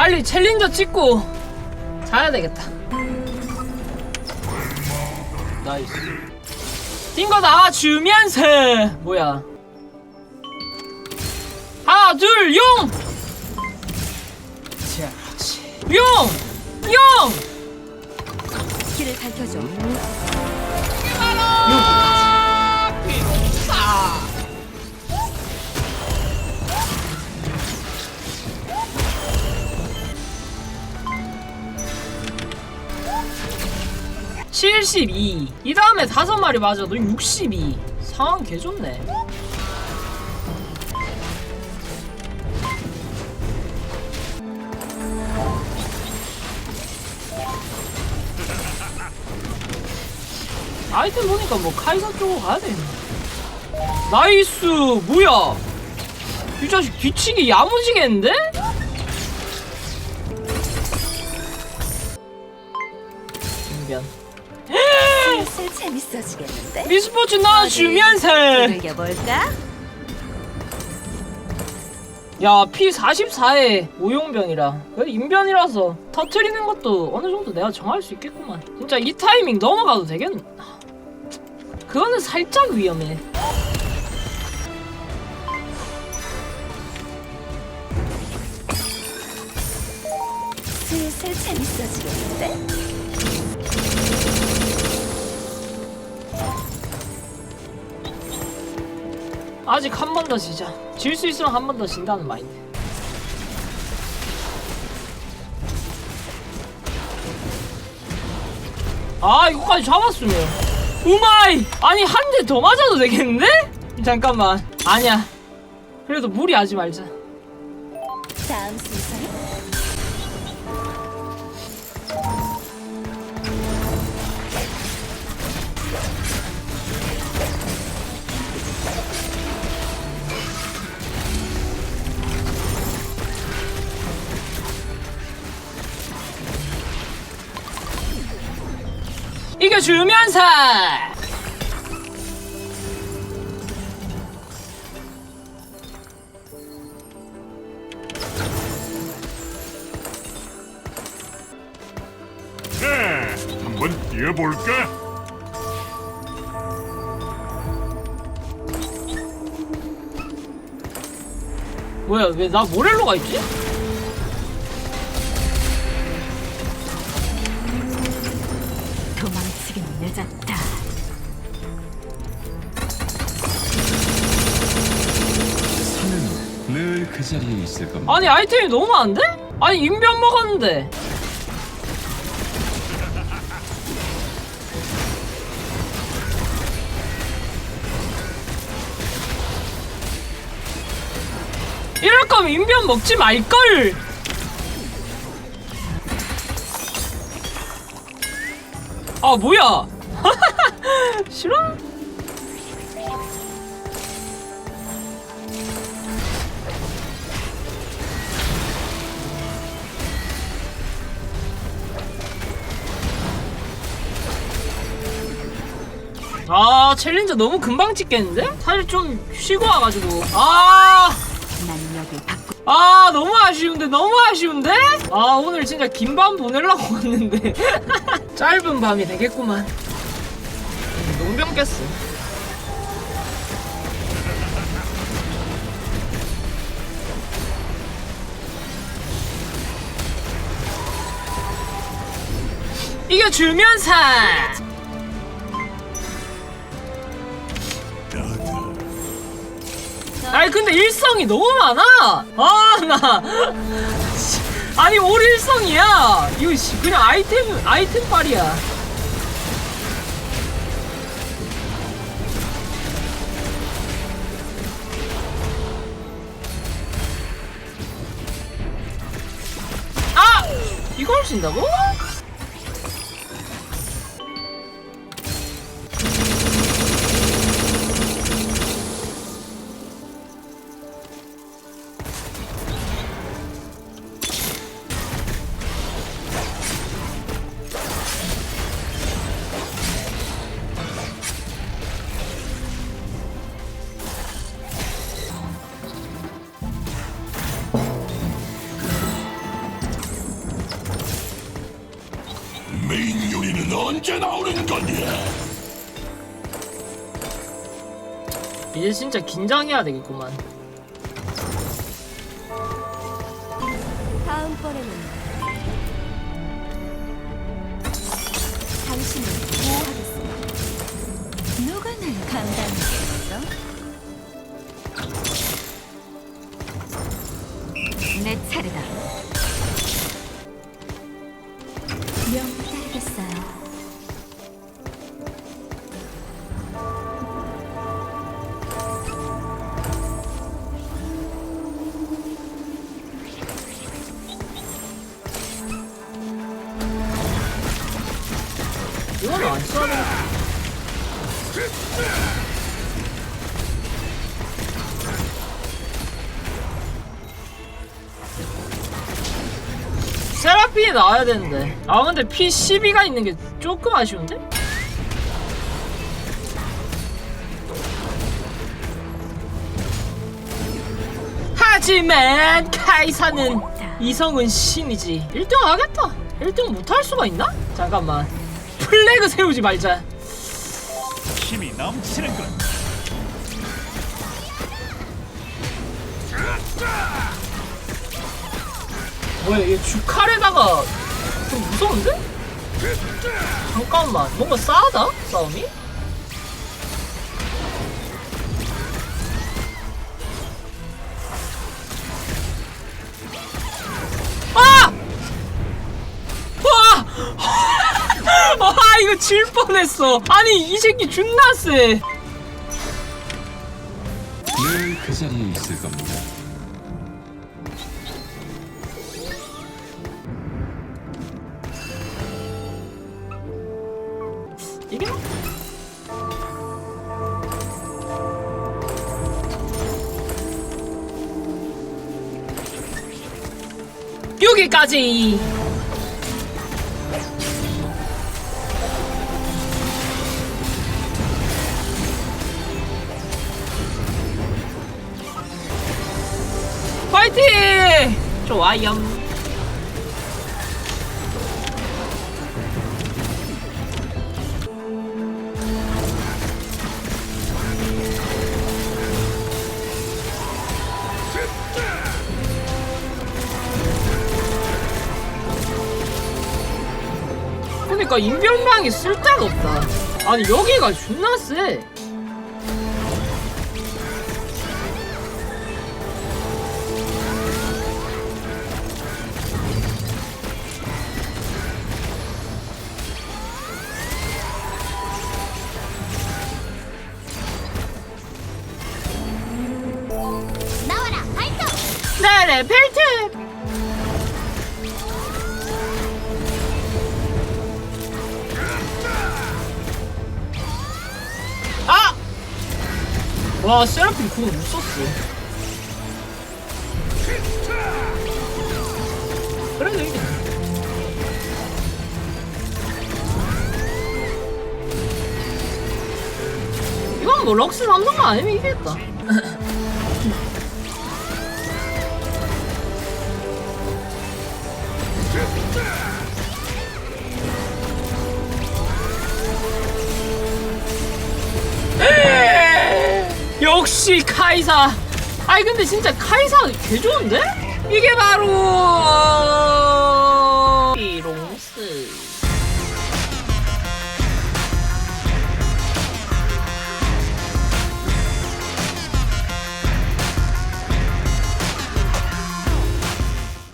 빨리 챌린저 찍고 자야 되겠다. 나이스. 띵거 나와주면서 뭐야? 하나 둘 용. 용, 용. 길을 밝혀줘. 칠십이. 이 다음에 다섯 마리 맞아도 62. 상황 개 좋네. 아이템 보니까 뭐 카이사 쪽으로 가야 되겠네. 나이스! 뭐야? 이 자식 뒤치기 야무지겠는데? 재밌어지겠는데? 미스포츠 나와주면서 즐겨볼까? 야 P44에 오용변이라 인변이라서 터트리는 것도 어느 정도 내가 정할 수 있겠구만 진짜 이 타이밍 넘어가도 되겠나 그거는 살짝 위험해 슬슬 재밌어지겠는데? 아직 한 번 더 지자. 질 수 있으면 한 번 더 진다는 마인드. 아 이거까지 잡았으면. 우마이! 아니 한 대 더 맞아도 되겠는데? 잠깐만. 아니야. 그래도 무리하지 말자 이겨주면서 네, 한번 뛰어볼까? 뭐야 왜 나 모렐로가 있지? 자리에 있을 겁니다. 아니 아이템이 너무 많은데? 아니 인변 먹었는데 이럴 거면 인변 먹지 말걸 아 뭐야 싫어? 아 챌린저 너무 금방 찍겠는데? 사실 좀 쉬고 와가지고. 아! 아 너무 아쉬운데 너무 아쉬운데? 아 오늘 진짜 긴 밤 보내려고 왔는데. 짧은 밤이 되겠구만. 농병 깼어. 이겨주면서 아니 근데 일성이 너무 많아. 아 나. 아니 올 일성이야. 이거 씨, 그냥 아이템 아이템 빨이야. 아수 있다고? 언제 나오는 거냐? 이제 진짜 긴장해야 되겠구만. 다음번에는 당신을 보호하겠습니다. 누가 날 감당하겠어? 내 차례다. 명을 따르겠어요. 이건 안 써야 돼. 세라핀이 나와야 되는데. 아 근데 P12가 있는 게 조금 아쉬운데? 하지만 카이사는 이성은 신이지. 1등 하겠다. 1등 못할 수가 있나? 잠깐만. 플래그 세우지 말자. 힘이 넘치는 군. 뭐야 얘 주칼에다가 좀 무서운데? 잠깐만 뭔가 싸하다 싸움이? 질 뻔했어 아니 이 새끼 존나 세 늘 그 자리에 있을 겁니다. 이게 뭐? 여기까지 좋아요. 그러니까 인별망이 쓸데가 없다. 아니 여기가 존나 세 네네 벨트. 아! 와 세라핀 궁을 못 썼어. 그래도 이게 이건 뭐 럭스 삼성만 아니면 이기겠다 역시 카이사 아이 근데 진짜 카이사 개 좋은데? 이게 바로 어, 이롱스